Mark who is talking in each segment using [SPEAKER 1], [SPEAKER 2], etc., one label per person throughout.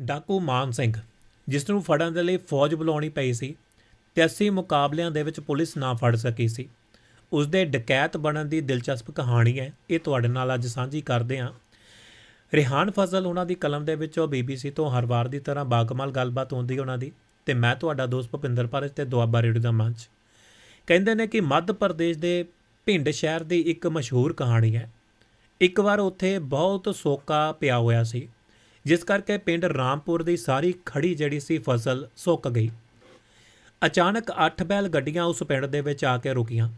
[SPEAKER 1] ਡਾਕੂ ਮਾਨ ਸਿੰਘ, ਜਿਸ ਨੂੰ ਫੜਨ ਦੇ ਲਈ ਫੌਜ ਬੁਲਾਉਣੀ ਪਈ ਸੀ ਤੇ 80 ਮੁਕਾਬਲਿਆਂ ਦੇ ਵਿੱਚ ਪੁਲਿਸ ਨਾ ਫੜ ਸਕੀ ਸੀ। ਉਸ ਦੇ ਡਕੈਤ ਬਣਨ ਦੀ ਦਿਲਚਸਪ ਕਹਾਣੀ ਹੈ। ਇਹ ਤੁਹਾਡੇ ਨਾਲ ਅੱਜ ਸਾਂਝੀ ਕਰਦੇ ਹਾਂ। ਰਿਹਾਨ ਫਜ਼ਲ ਉਹਨਾਂ ਦੀ ਕਲਮ ਦੇ ਵਿੱਚੋਂ ਬੀਬੀਸੀ ਤੋਂ ਹਰ ਵਾਰ ਦੀ ਤਰ੍ਹਾਂ ਬਾਗਮਾਲ ਗੱਲਬਾਤ ਹੁੰਦੀ ਉਹਨਾਂ ਦੀ ਤੇ ਮੈਂ ਤੁਹਾਡਾ ਦੋਸਤ ਭੁਪਿੰਦਰ ਪਾਰਜ ਤੇ ਦੁਆਬਾ ਰੇਡੀਓ ਦਾ ਮੰਚ। ਕਹਿੰਦੇ ਨੇ ਕਿ ਮੱਧ ਪ੍ਰਦੇਸ਼ ਦੇ ਭਿੰਡ ਸ਼ਹਿਰ ਦੀ ਇੱਕ ਮਸ਼ਹੂਰ ਕਹਾਣੀ ਹੈ। ਇੱਕ ਵਾਰ ਉੱਥੇ ਬਹੁਤ ਸੋਕਾ ਪਿਆ ਹੋਇਆ ਸੀ। ਜਿਸ ਕਰਕੇ ਪਿੰਡ ਰਾਮਪੁਰ ਦੀ ਸਾਰੀ ਖੜੀ ਜਿਹੜੀ ਸੀ ਫਸਲ ਸੁੱਕ ਗਈ। ਅਚਾਨਕ 8 ਬੈਲ ਗੱਡੀਆਂ ਉਸ ਪਿੰਡ ਦੇ ਵਿੱਚ ਆ ਕੇ ਰੁਕੀਆਂ।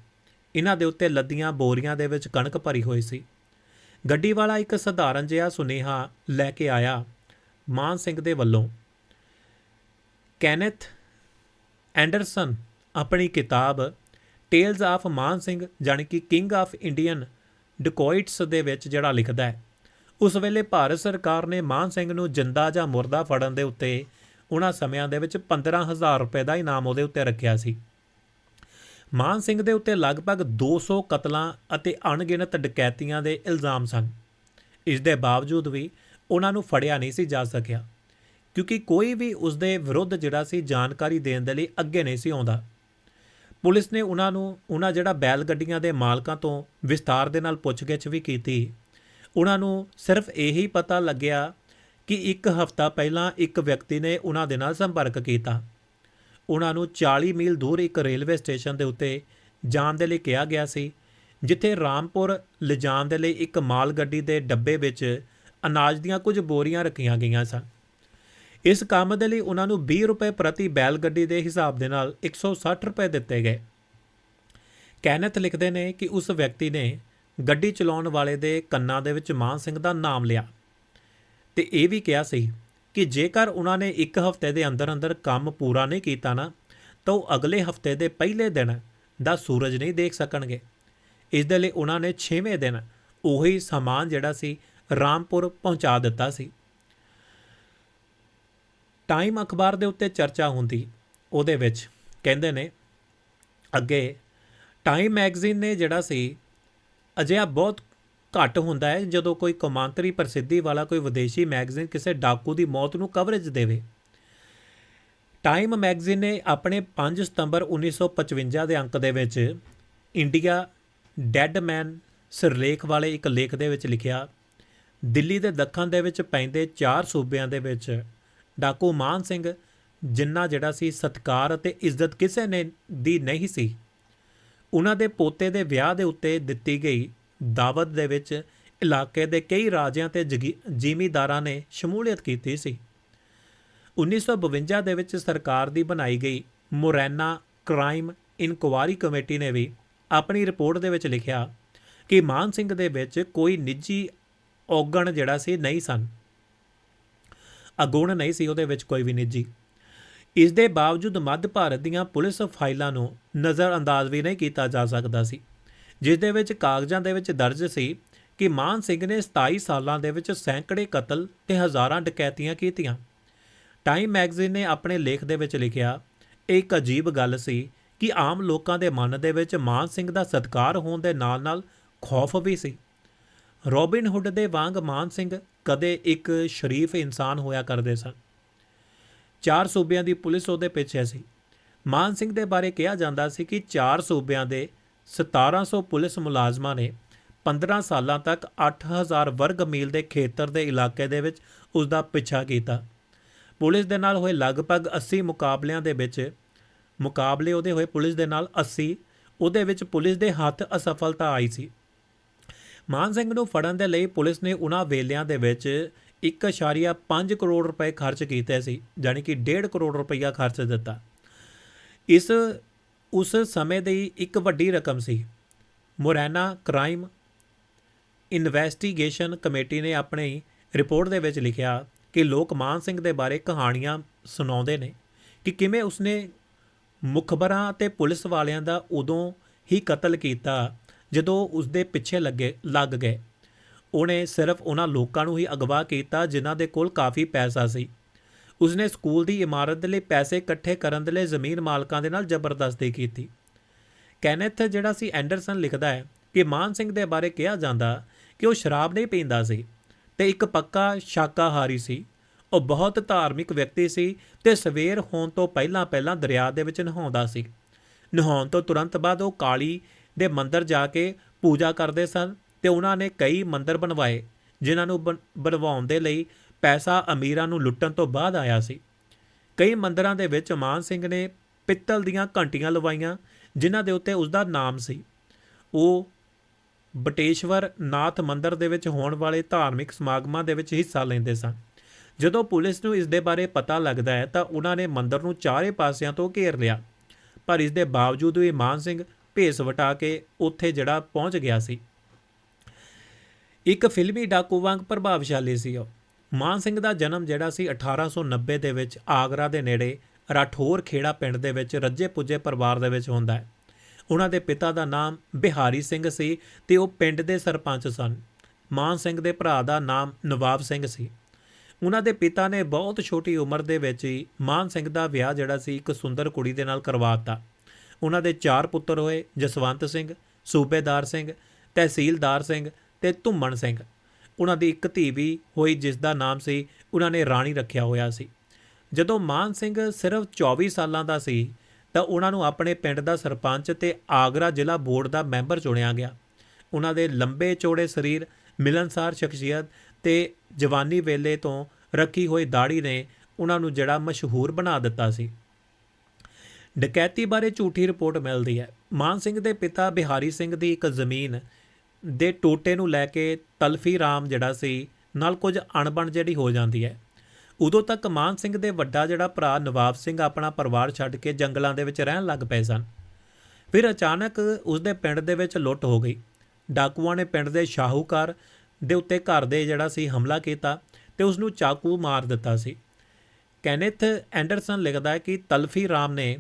[SPEAKER 1] ਇਹਨਾਂ ਦੇ ਉੱਤੇ ਲੱਦੀਆਂ ਬੋਰੀਆਂ ਦੇ ਵਿੱਚ ਕਣਕ ਭਰੀ ਹੋਈ ਸੀ। ਗੱਡੀ ਵਾਲਾ ਇੱਕ ਸਧਾਰਨ ਜਿਹਾ ਸੁਨੇਹਾ ਲੈ ਕੇ ਆਇਆ ਮਾਨ ਸਿੰਘ ਦੇ ਵੱਲੋਂ। ਕੈਨੇਥ ਐਂਡਰਸਨ ਆਪਣੀ ਕਿਤਾਬ ਟੇਲਸ ਆਫ ਮਾਨ ਸਿੰਘ, ਜਾਣੀ ਕਿੰਗ ਆਫ ਇੰਡੀਅਨ ਡਿਕੋਇਟਸ ਦੇ ਵਿੱਚ ਜਿਹੜਾ ਲਿਖਦਾ ਹੈ। ਉਸ ਵੇਲੇ ਭਾਰਤ ਸਰਕਾਰ ਨੇ ਮਾਨ ਸਿੰਘ ਨੂੰ ਜਿੰਦਾ ਜਾਂ ਮੁਰਦਾ ਫੜਨ ਦੇ ਉੱਤੇ ਉਹਨਾਂ ਸਮਿਆਂ ਦੇ ਵਿੱਚ 15000 ਰੁਪਏ ਦਾ ਇਨਾਮ ਉਹਦੇ ਉੱਤੇ ਰੱਖਿਆ ਸੀ। ਮਾਨ ਸਿੰਘ ਦੇ ਉੱਤੇ ਲਗਭਗ 200 ਕਤਲਾਂ ਅਤੇ ਅਣਗਿਣਤ ਡਕੈਤੀਆਂ ਦੇ ਇਲਜ਼ਾਮ ਸਨ। ਇਸ ਦੇ ਬਾਵਜੂਦ ਵੀ ਉਹਨਾਂ ਨੂੰ ਫੜਿਆ ਨਹੀਂ ਸੀ ਜਾ ਸਕਿਆ, ਕਿਉਂਕਿ ਕੋਈ ਵੀ ਉਸ ਦੇ ਵਿਰੁੱਧ ਜਿਹੜਾ ਸੀ ਜਾਣਕਾਰੀ ਦੇਣ ਦੇ ਲਈ ਅੱਗੇ ਨਹੀਂ ਸੀ ਆਉਂਦਾ। ਪੁਲਿਸ ਨੇ ਉਹਨਾਂ ਨੂੰ ਉਹਨਾਂ ਜਿਹੜਾ ਬੈਲ ਗੱਡੀਆਂ ਦੇ ਮਾਲਕਾਂ ਤੋਂ ਵਿਸਤਾਰ ਦੇ ਨਾਲ ਪੁੱਛਗਿੱਛ ਵੀ ਕੀਤੀ ਉਹਨਾਂ ਨੂੰ ਸਿਰਫ ਇਹੀ ਪਤਾ ਲੱਗਿਆ ਕਿ ਇੱਕ ਹਫ਼ਤਾ ਪਹਿਲਾਂ ਇੱਕ ਵਿਅਕਤੀ ਨੇ ਉਹਨਾਂ ਦੇ ਨਾਲ ਸੰਪਰਕ ਕੀਤਾ। ਉਹਨਾਂ ਨੂੰ 40 ਮੀਲ ਦੂਰ ਇੱਕ ਰੇਲਵੇ ਸਟੇਸ਼ਨ ਦੇ ਉੱਤੇ ਜਾਣ ਦੇ ਲਈ ਕਿਹਾ ਗਿਆ ਸੀ, ਜਿੱਥੇ ਰਾਮਪੁਰ ਲਿਜਾਣ ਦੇ ਲਈ ਇੱਕ ਮਾਲ ਗੱਡੀ ਦੇ ਡੱਬੇ ਵਿੱਚ ਅਨਾਜ ਦੀਆਂ ਕੁਝ ਬੋਰੀਆਂ ਰੱਖੀਆਂ ਗਈਆਂ ਸਨ। ਇਸ ਕੰਮ ਦੇ ਲਈ ਉਹਨਾਂ ਨੂੰ 20 ਰੁਪਏ ਪ੍ਰਤੀ ਬੈਲ ਗੱਡੀ ਦੇ ਹਿਸਾਬ ਦੇ ਨਾਲ 160 ਰੁਪਏ ਦਿੱਤੇ ਗਏ। ਕੈਨਥ ਲਿਖਦੇ ਨੇ ਕਿ ਉਸ ਵਿਅਕਤੀ ਨੇ ਗੱਡੀ ਚਲਾਉਣ ਵਾਲੇ ਦੇ ਕੰਨਾਂ ਦੇ ਵਿੱਚ ਮਾਨ ਸਿੰਘ ਦਾ ਨਾਮ ਲਿਆ। ਤੇ ਇਹ ਵੀ ਕਿਹਾ ਸੀ ਕਿ ਜੇਕਰ ਉਹਨਾਂ ਨੇ ਇੱਕ ਹਫ਼ਤੇ ਦੇ ਅੰਦਰ ਅੰਦਰ ਕੰਮ ਪੂਰਾ ਨਹੀਂ ਕੀਤਾ ਨਾ, ਤਾਂ ਉਹ ਅਗਲੇ ਹਫ਼ਤੇ ਦੇ ਪਹਿਲੇ ਦਿਨ ਦਾ ਸੂਰਜ ਨਹੀਂ ਦੇਖ ਸਕਣਗੇ। ਇਸ ਦੇ ਲਈ ਉਹਨਾਂ ਨੇ 6ਵੇਂ ਦਿਨ ਉਹੀ ਸਮਾਨ ਜਿਹੜਾ ਸੀ ਰਾਮਪੁਰ ਪਹੁੰਚਾ ਦਿੱਤਾ ਸੀ। ਟਾਈਮ ਅਖਬਾਰ ਦੇ ਉੱਤੇ ਚਰਚਾ ਹੁੰਦੀ, ਉਹਦੇ ਵਿੱਚ ਕਹਿੰਦੇ ਨੇ, ਅੱਗੇ ਟਾਈਮ ਮੈਗਜ਼ੀਨ ਨੇ ਜਿਹੜਾ ਸੀ ਅਜਿਹਾ ਬਹੁਤ ਘੱਟ ਹੁੰਦਾ ਹੈ ਜਦੋਂ ਕੋਈ ਕੌਮਾਂਤਰੀ ਪ੍ਰਸਿੱਧੀ ਵਾਲਾ ਕੋਈ ਵਿਦੇਸ਼ੀ ਮੈਗਜ਼ੀਨ ਕਿਸੇ ਡਾਕੂ ਦੀ ਮੌਤ ਨੂੰ ਕਵਰੇਜ ਦੇਵੇ। ਟਾਈਮ ਮੈਗਜ਼ੀਨ ਨੇ ਆਪਣੇ 5 ਸਤੰਬਰ 1955 ਦੇ ਅੰਕ ਦੇ ਵਿੱਚ ਇੰਡੀਆ ਡੈੱਡ ਮੈਨ ਸਿਰਲੇਖ ਵਾਲੇ ਇੱਕ ਲੇਖ ਦੇ ਵਿੱਚ ਲਿਖਿਆ, ਦਿੱਲੀ ਦੇ ਦੱਖਣ ਦੇ ਵਿੱਚ ਪੈਂਦੇ ਚਾਰ ਸੂਬਿਆਂ ਦੇ ਵਿੱਚ ਡਾਕੂ ਮਾਨ ਸਿੰਘ, ਜਿੰਨਾ ਜਿਹੜਾ ਸੀ ਸਤਕਾਰ ਅਤੇ ਇੱਜ਼ਤ ਕਿਸੇ ਨੇ ਦੀ ਨਹੀਂ ਸੀ। ਉਹਨਾਂ ਦੇ ਪੋਤੇ ਦੇ ਵਿਆਹ ਦੇ ਉੱਤੇ ਦਿੱਤੀ ਗਈ ਦਾਵਤ ਦੇ ਵਿੱਚ ਇਲਾਕੇ ਦੇ ਕਈ ਰਾਜਿਆਂ ਤੇ ਜ਼ਿਮੀਦਾਰਾਂ ਨੇ ਸ਼ਮੂਲੀਅਤ ਕੀਤੀ ਸੀ। 1952 ਦੇ ਵਿੱਚ ਸਰਕਾਰ ਦੀ ਬਣਾਈ ਗਈ ਮੋਰੈਨਾ ਕ੍ਰਾਈਮ ਇਨਕੁਆਰੀ ਕਮੇਟੀ ਨੇ ਵੀ ਆਪਣੀ ਰਿਪੋਰਟ ਦੇ ਵਿੱਚ ਲਿਖਿਆ ਕਿ ਮਾਨ ਸਿੰਘ ਦੇ ਵਿੱਚ ਕੋਈ ਨਿੱਜੀ ਔਗਣ ਜਿਹੜਾ ਸੀ ਨਹੀਂ ਸਨ। ਅਗੁਣ ਨਹੀਂ ਸੀ ਉਹਦੇ ਵਿੱਚ ਕੋਈ ਵੀ ਨਿੱਜੀ। ਇਸ ਦੇ ਬਾਵਜੂਦ ਮੱਧ ਭਾਰਤ ਦੀਆਂ ਪੁਲਿਸ ਫਾਈਲਾਂ ਨੂੰ ਨਜ਼ਰਅੰਦਾਜ਼ ਵੀ ਨਹੀਂ ਕੀਤਾ ਜਾ ਸਕਦਾ ਸੀ ਜਿਸ ਦੇ ਵਿੱਚ ਕਾਗਜ਼ਾਂ ਦੇ ਵਿੱਚ ਦਰਜ ਸੀ ਕਿ ਮਾਨ ਸਿੰਘ ਨੇ 27 ਸਾਲਾਂ ਦੇ ਵਿੱਚ ਸੈਂਕੜੇ ਕਤਲ ਤੇ ਹਜ਼ਾਰਾਂ ਡਕੈਤੀਆਂ ਕੀਤੀਆਂ। ਟਾਈਮ ਮੈਗਜ਼ੀਨ ਨੇ ਆਪਣੇ ਲੇਖ ਦੇ ਵਿੱਚ ਲਿਖਿਆ ਇਹ ਇੱਕ ਅਜੀਬ ਗੱਲ ਸੀ ਕਿ ਆਮ ਲੋਕਾਂ ਦੇ ਮਨ ਦੇ ਵਿੱਚ ਮਾਨ ਸਿੰਘ ਦਾ ਸਤਕਾਰ ਹੋਣ ਦੇ ਨਾਲ-ਨਾਲ ਖੌਫ ਵੀ ਸੀ। ਰੋਬਿਨ ਹੁੱਡ ਦੇ ਵਾਂਗ ਮਾਨ ਸਿੰਘ ਕਦੇ ਇੱਕ ਸ਼ਰੀਫ ਇਨਸਾਨ ਹੋਇਆ ਕਰਦੇ ਸਨ। ਚਾਰ ਸੂਬਿਆਂ ਦੀ ਪੁਲਿਸ ਉਹਦੇ ਪਿੱਛੇ ਸੀ। ਮਾਨ ਸਿੰਘ ਦੇ ਬਾਰੇ ਕਿਹਾ ਜਾਂਦਾ ਸੀ ਕਿ ਚਾਰ ਸੂਬਿਆਂ ਦੇ 1700 ਪੁਲਿਸ ਮੁਲਾਜ਼ਮਾਂ ਨੇ 15 ਸਾਲਾਂ ਤੱਕ 8000 ਵਰਗ ਮੀਲ ਦੇ ਖੇਤਰ ਦੇ ਇਲਾਕੇ ਦੇ ਵਿੱਚ ਉਸ ਦਾ ਪਿੱਛਾ ਕੀਤਾ। ਪੁਲਿਸ ਦੇ ਨਾਲ ਹੋਏ ਲਗਭਗ 80 ਮੁਕਾਬਲਿਆਂ ਦੇ ਵਿੱਚ ਮੁਕਾਬਲੇ ਉਹਦੇ ਹੋਏ ਪੁਲਿਸ ਦੇ ਨਾਲ 80 ਉਹਦੇ ਵਿੱਚ ਪੁਲਿਸ ਦੇ ਹੱਥ ਅਸਫਲਤਾ ਆਈ ਸੀ। ਮਾਨ ਸਿੰਘ ਨੂੰ ਫੜਨ ਦੇ ਲਈ ਪੁਲਿਸ ਨੇ ਉਹਨਾਂ ਵੇਲਿਆਂ ਦੇ ਵਿੱਚ 1.5 ਕਰੋੜ ਰੁਪਏ ਖਰਚ ਕੀਤੇ ਸੀ ਯਾਨੀ ਕਿ 1.5 ਕਰੋੜ ਰੁਪਈਆ ਖਰਚ ਦਿੱਤਾ। ਇਸ, ਉਸ ਸਮੇਂ ਦੀ ਇੱਕ ਵੱਡੀ ਰਕਮ ਸੀ। ਮੋਰੈਨਾ ਕ੍ਰਾਈਮ ਇਨਵੈਸਟੀਗੇਸ਼ਨ ਕਮੇਟੀ ਨੇ ਆਪਣੀ ਰਿਪੋਰਟ ਦੇ ਵਿੱਚ ਲਿਖਿਆ ਕਿ ਲੋਕ ਮਾਨ ਸਿੰਘ ਦੇ ਬਾਰੇ ਕਹਾਣੀਆਂ ਸੁਣਾਉਂਦੇ ਨੇ ਕਿ ਕਿਵੇਂ ਉਸਨੇ ਮੁਖਬਰਾਂ ਅਤੇ ਪੁਲਿਸ ਵਾਲਿਆਂ ਦਾ ਉਦੋਂ ਹੀ ਕਤਲ ਕੀਤਾ, ਜਦੋਂ ਉਸਦੇ ਪਿੱਛੇ ਲੱਗੇ, ਲੱਗ ਗਏ। ਉਹਨੇ ਸਿਰਫ ਉਹਨਾਂ ਲੋਕਾਂ ਨੂੰ ਹੀ ਅਗਵਾ ਕੀਤਾ ਜਿਨ੍ਹਾਂ ਦੇ ਕੋਲ ਕਾਫੀ ਪੈਸਾ ਸੀ। ਉਸਨੇ ਸਕੂਲ ਦੀ ਇਮਾਰਤ ਦੇ ਲਈ ਪੈਸੇ ਇਕੱਠੇ ਕਰਨ ਦੇ ਲਈ ਜ਼ਮੀਨ ਮਾਲਕਾਂ ਦੇ ਨਾਲ ਜ਼ਬਰਦਸਤੀ ਕੀਤੀ। ਕੈਨਥ, ਜਿਹੜਾ ਸੀ ਐਂਡਰਸਨ, ਲਿਖਦਾ ਹੈ ਕਿ ਮਾਨ ਸਿੰਘ ਦੇ ਬਾਰੇ ਕਿਹਾ ਜਾਂਦਾ ਕਿ ਉਹ ਸ਼ਰਾਬ ਨਹੀਂ ਪੀਂਦਾ ਸੀ ਤੇ ਇੱਕ ਪੱਕਾ ਸ਼ਾਕਾਹਾਰੀ ਸੀ। ਉਹ ਬਹੁਤ ਧਾਰਮਿਕ ਵਿਅਕਤੀ ਸੀ ਤੇ ਸਵੇਰ ਹੋਣ ਤੋਂ ਪਹਿਲਾਂ ਪਹਿਲਾਂ ਦਰਿਆ ਦੇ ਵਿੱਚ ਨਹਾਉਂਦਾ ਸੀ। ਨਹਾਉਣ ਤੋਂ ਤੁਰੰਤ ਬਾਅਦ ਉਹ ਕਾਲੀ ਦੇ ਮੰਦਿਰ ਜਾ ਕੇ ਪੂਜਾ ਕਰਦੇ ਸਨ ਤੇ ਉਹਨਾਂ ਨੇ ਕਈ ਮੰਦਰ ਬਣਵਾਏ, ਜਿਨ੍ਹਾਂ ਨੂੰ ਬਣ- ਬਣਵਾਉਣ ਦੇ ਲਈ ਪੈਸਾ ਅਮੀਰਾਂ ਨੂੰ ਲੁੱਟਣ ਤੋਂ ਬਾਅਦ ਆਇਆ ਸੀ। ਕਈ ਮੰਦਰਾਂ ਦੇ ਵਿੱਚ ਮਾਨ ਸਿੰਘ ਨੇ ਪਿੱਤਲ ਦੀਆਂ ਘੰਟੀਆਂ ਲਵਾਈਆਂ, ਜਿਨ੍ਹਾਂ ਦੇ ਉੱਤੇ ਉਸ ਦਾ ਨਾਮ ਸੀ। ਉਹ ਬਟੇਸ਼ਵਰ ਨਾਥ ਮੰਦਰ ਦੇ ਵਿੱਚ ਹੋਣ ਵਾਲੇ ਧਾਰਮਿਕ ਸਮਾਗਮਾਂ ਦੇ ਵਿੱਚ ਹਿੱਸਾ ਲੈਂਦੇ ਸਨ। ਜਦੋਂ ਪੁਲਿਸ ਨੂੰ ਇਸ ਦੇ ਬਾਰੇ ਪਤਾ ਲੱਗਦਾ ਹੈ, ਤਾਂ ਉਹਨਾਂ ਨੇ ਮੰਦਰ ਨੂੰ ਚਾਰੇ ਪਾਸਿਆਂ ਤੋਂ ਘੇਰ ਲਿਆ। ਪਰ ਇਸ ਦੇ ਬਾਵਜੂਦ ਵੀ ਮਾਨ ਸਿੰਘ ਭੇਸ ਵਟਾ ਕੇ ਉੱਥੇ ਜਿਹੜਾ ਪਹੁੰਚ ਗਿਆ ਸੀ। ਇੱਕ ਫਿਲਮੀ ਡਾਕੂ ਵਾਂਗ ਪ੍ਰਭਾਵਸ਼ਾਲੀ ਸੀ ਉਹ। ਮਾਨ ਸਿੰਘ ਦਾ ਜਨਮ ਜਿਹੜਾ ਸੀ 1890 ਦੇ ਵਿੱਚ ਆਗਰਾ ਦੇ ਨੇੜੇ ਰਾਠੌਰ ਖੇੜਾ ਪਿੰਡ ਦੇ ਵਿੱਚ ਰੱਜੇ ਪੁੱਜੇ ਪਰਿਵਾਰ ਦੇ ਵਿੱਚ ਹੁੰਦਾ ਹੈ। ਉਹਨਾਂ ਦੇ ਪਿਤਾ ਦਾ ਨਾਮ ਬਿਹਾਰੀ ਸਿੰਘ ਸੀ ਤੇ ਉਹ ਪਿੰਡ ਦੇ ਸਰਪੰਚ ਸਨ। ਮਾਨ ਸਿੰਘ ਦੇ ਭਰਾ ਦਾ ਨਾਮ ਨਵਾਬ ਸਿੰਘ ਸੀ। ਉਹਨਾਂ ਦੇ ਪਿਤਾ ਨੇ ਬਹੁਤ ਛੋਟੀ ਉਮਰ ਦੇ ਵਿੱਚ ਹੀ ਮਾਨ ਸਿੰਘ ਦਾ ਵਿਆਹ ਜਿਹੜਾ ਸੀ ਇੱਕ ਸੁੰਦਰ ਕੁੜੀ ਦੇ ਨਾਲ ਕਰਵਾ ਦਿੱਤਾ। ਉਹਨਾਂ ਦੇ ਚਾਰ ਪੁੱਤਰ ਹੋਏ ਜਸਵੰਤ ਸਿੰਘ, ਸੂਬੇਦਾਰ ਸਿੰਘ, ਤਹਿਸੀਲਦਾਰ ਸਿੰਘ ਤੇ ਧੁੰਮਣ ਸਿੰਘ। ਉਹਨਾਂ ਦੀ ਇੱਕ ਧੀ ਵੀ ਹੋਈ ਜਿਸ ਦਾ ਨਾਮ ਸੀ, ਉਹਨਾਂ ਨੇ ਰਾਣੀ ਰੱਖਿਆ ਹੋਇਆ ਸੀ। ਜਦੋਂ ਮਾਨ ਸਿੰਘ ਸਿਰਫ 24 ਸਾਲਾਂ ਦਾ ਸੀ, ਤਾਂ ਉਹਨਾਂ ਨੂੰ ਆਪਣੇ ਪਿੰਡ ਦਾ ਸਰਪੰਚ ਤੇ ਆਗਰਾ ਜ਼ਿਲ੍ਹਾ ਬੋਰਡ ਦਾ ਮੈਂਬਰ ਚੁਣਿਆ ਗਿਆ। ਉਹਨਾਂ ਦੇ ਲੰਬੇ ਚੌੜੇ ਸਰੀਰ, ਮਿਲਨਸਾਰ ਸ਼ਖਸੀਅਤ ਤੇ ਜਵਾਨੀ ਵੇਲੇ ਤੋਂ ਰੱਖੀ ਹੋਈ ਦਾੜੀ ਨੇ ਉਹਨਾਂ ਨੂੰ ਜਿਹੜਾ ਮਸ਼ਹੂਰ ਬਣਾ ਦਿੱਤਾ ਸੀ। ਡਕੈਤੀ ਬਾਰੇ ਝੂਠੀ ਰਿਪੋਰਟ ਮਿਲਦੀ ਹੈ। ਮਾਨ ਸਿੰਘ ਦੇ ਪਿਤਾ ਬਿਹਾਰੀ ਸਿੰਘ ਦੀ ਇੱਕ ਜ਼ਮੀਨ ਦੇ ਟੋਟੇ ਨੂੰ ਲੈ ਕੇ ਤਲਫੀ ਰਾਮ ਜਿਹੜਾ ਸੀ, ਨਾਲ ਕੁਝ ਅਣਬਣ ਜਿਹੜੀ ਹੋ ਜਾਂਦੀ ਹੈ। ਉਦੋਂ ਤੱਕ ਮਾਨ ਸਿੰਘ ਦੇ ਵੱਡਾ ਜਿਹੜਾ ਭਰਾ ਨਵਾਬ ਸਿੰਘ ਆਪਣਾ ਪਰਿਵਾਰ ਛੱਡ ਕੇ ਜੰਗਲਾਂ ਦੇ ਵਿੱਚ ਰਹਿਣ ਲੱਗ ਪਏ ਸਨ। ਫਿਰ ਅਚਾਨਕ ਉਸ ਦੇ ਪਿੰਡ ਦੇ ਵਿੱਚ ਲੁੱਟ ਹੋ ਗਈ। ਡਾਕੂਆਂ ਨੇ ਪਿੰਡ ਦੇ ਸ਼ਾਹੂਕਾਰ ਦੇ ਉੱਤੇ ਘਰ ਦੇ ਜਿਹੜਾ ਸੀ ਹਮਲਾ ਕੀਤਾ ਤੇ ਉਸ ਨੂੰ ਚਾਕੂ ਮਾਰ ਦਿੱਤਾ ਸੀ। ਕੈਨੇਥ ਐਂਡਰਸਨ ਲਿਖਦਾ ਹੈ ਕਿ ਤਲਫੀ ਰਾਮ ਨੇ